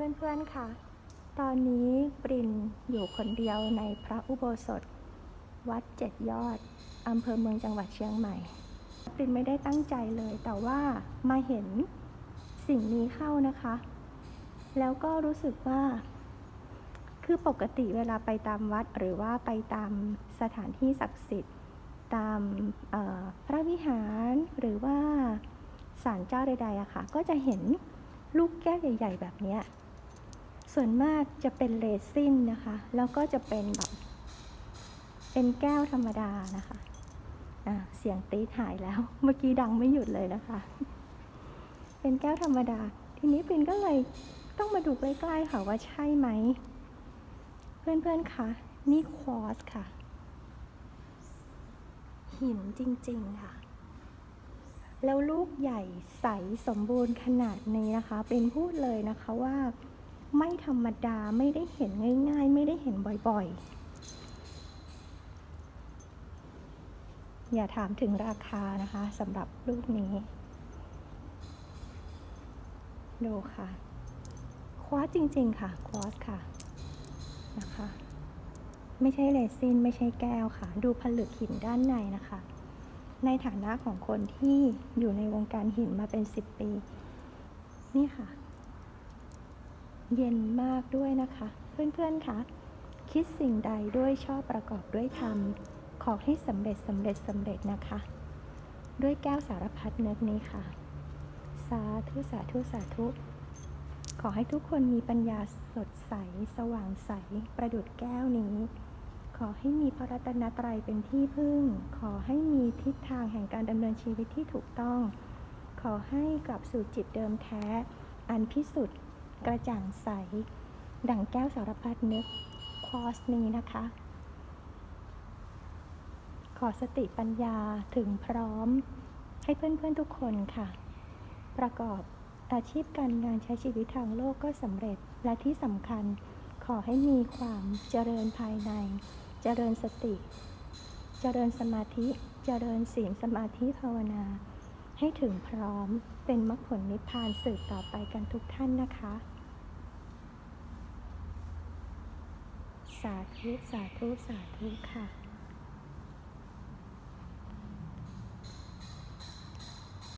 เพื่อนๆค่ะ ตอนนี้ปรินอยู่คนเดียวในพระอุโบสถ วัดเจ็ดยอดอำเภอเมืองจังหวัดเชียงใหม่ ปรินไม่ได้ตั้งใจเลย แต่ว่ามาเห็นสิ่งนี้เข้านะคะ แล้วก็รู้สึกว่า คือปกติเวลาไปตามวัดหรือว่าไปตามสถานที่ศักดิ์สิทธิ์ ตามพระวิหารหรือว่าศาลเจ้าใดๆอะค่ะ ก็จะเห็นลูกแก้วใหญ่ ๆ แบบนี้ ส่วนมากจะเป็นเรซินนะคะ แล้วก็จะเป็นแบบ เป็นแก้วธรรมดานะคะ อะเสียงตีดหายแล้ว เมื่อกี้ดังไม่หยุดเลยนะคะ เป็นแก้วธรรมดา ทีนี้ปินก็เลยต้องมาดูใกล้ๆค่ะว่าใช่ไหม เพื่อนๆคะนี่ควอสค่ะ หินจริงๆค่ะ แล้วลูกใหญ่ใสสมบูรณ์ขนาดนี้นะคะ เป็นพูดเลยนะคะว่า ไม่ธรรมดาไม่ได้เห็นง่าย ๆ ไม่ได้เห็นบ่อยๆ อย่าถามถึงราคานะคะสำหรับลูกนี้ ดูค่ะ ควอสจริง ๆ ค่ะ ควอสค่ะนะคะ ไม่ใช่เรซินไม่ใช่แก้วค่ะ ดูผลึกหินด้านในนะคะ ในฐานะของคนที่อยู่ในวงการหินมาเป็นสิบปี นี่ค่ะ เย็นมากด้วยนะคะ เพื่อนๆคะคิดสิ่งใดด้วยชอบประกอบด้วยธรรม ขอให้สำเร็จสำเร็จสำเร็จนะคะ ด้วยแก้วสารพัดนึกนี้ค่ะ สาธุสาธุสาธุ ขอให้ทุกคนมีปัญญาสดใส สว่างใส ประดุดแก้วนี้ ขอให้มีพระรัตนตรัยเป็นที่พึ่ง ขอให้มีทิศทางแห่งการดำเนินชีวิตที่ถูกต้อง ขอให้กลับสู่จิตเดิมแท้ อันพิสุทธิ์ กระจ่างใส ดั่งแก้วสารพัดนึกคอสนี้นะคะ ขอสติปัญญาถึงพร้อม ให้เพื่อนๆทุกคนค่ะ ประกอบอาชีพการงานใช้ชีวิตทางโลกก็สำเร็จและที่สำคัญขอให้มีความเจริญภายใน เจริญสติ เจริญสมาธิ เจริญศีลสมาธิภาวนา ให้ถึงพร้อมเป็นมรรคผลนิพพานสืบต่อไปกันทุกท่านนะคะ สาธุ สาธุ สาธุค่ะ